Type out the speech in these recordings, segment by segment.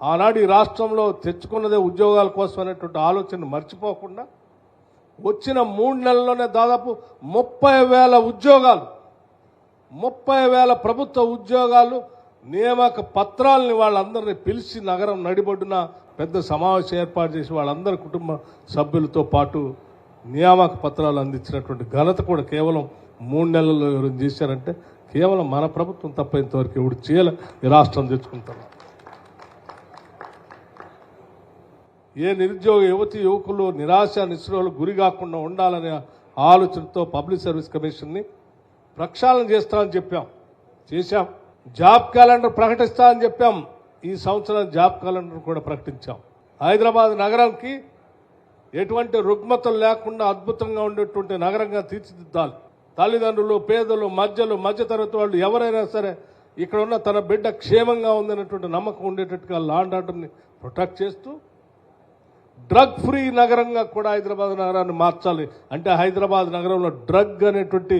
ఆనాడు ఈ రాష్ట్రంలో తెచ్చుకున్నదే ఉద్యోగాల కోసం అనేటువంటి ఆలోచన మర్చిపోకుండా వచ్చిన మూడు నెలల్లోనే దాదాపు ముప్పై వేల ఉద్యోగాలు ముప్పై వేల ప్రభుత్వ ఉద్యోగాలు నియామక పత్రాలని వాళ్ళందరినీ పిలిచి నగరం నడిబొడ్డున పెద్ద సమావేశం ఏర్పాటు చేసి వాళ్ళందరి కుటుంబ సభ్యులతో పాటు నియామక పత్రాలు అందించినటువంటి ఘనత కూడా కేవలం మూడు నెలల్లో ఎవరు చేశారంటే కేవలం మన ప్రభుత్వం తప్ప ఇంతవరకు ఎవరు చేయాలి. ఈ రాష్ట్రం తెచ్చుకుంటారు ఏ నిరుద్యోగ యువతి యువకులు నిరాశ నిస్పృహలు గురి కాకుండా ఉండాలనే ఆలోచనతో పబ్లిక్ సర్వీస్ కమిషన్ని ప్రక్షాళన చేస్తామని చెప్పాం. చేశాం. జాబ్ క్యాలెండర్ ప్రకటిస్తామని చెప్పాం. ఈ సంవత్సరం జాబ్ క్యాలెండర్ కూడా ప్రకటించాం. హైదరాబాద్ నగరానికి ఎటువంటి రుగ్మతలు లేకుండా అద్భుతంగా ఉండేటువంటి నగరంగా తీర్చిదిద్దాలి. తల్లిదండ్రులు పేదలు మధ్యలు మధ్యతరగతి వాళ్ళు ఎవరైనా సరే ఇక్కడ ఉన్న తన బిడ్డ క్షేమంగా ఉందనేటువంటి నమ్మకం ఉండేటట్టుగా లాండ్ ఆర్డర్ని ప్రొటెక్ట్ చేస్తూ డ్రగ్ ఫ్రీ నగరంగా కూడా హైదరాబాద్ నగరాన్ని మార్చాలి. అంటే హైదరాబాద్ నగరంలో డ్రగ్ అనేటువంటి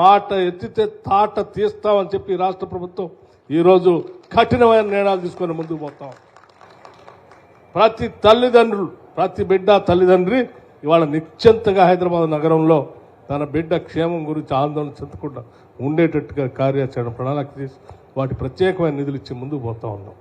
మాట ఎత్తితే తాట తీస్తామని చెప్పి రాష్ట్ర ప్రభుత్వం ఈరోజు కఠినమైన నిర్ణయాలు తీసుకొని ముందుకు పోతాం. ప్రతి తల్లిదండ్రులు ప్రతి బిడ్డ తల్లిదండ్రి ఇవాళ నిశ్చంతగా హైదరాబాద్ నగరంలో తన బిడ్డ క్షేమం గురించి ఆందోళన చెందకుండా ఉండేటట్టుగా కార్యాచరణ ప్రణాళిక చేసి వాటి ప్రత్యేకమైన నిధులు ఇచ్చి ముందుకు పోతా ఉన్నాం.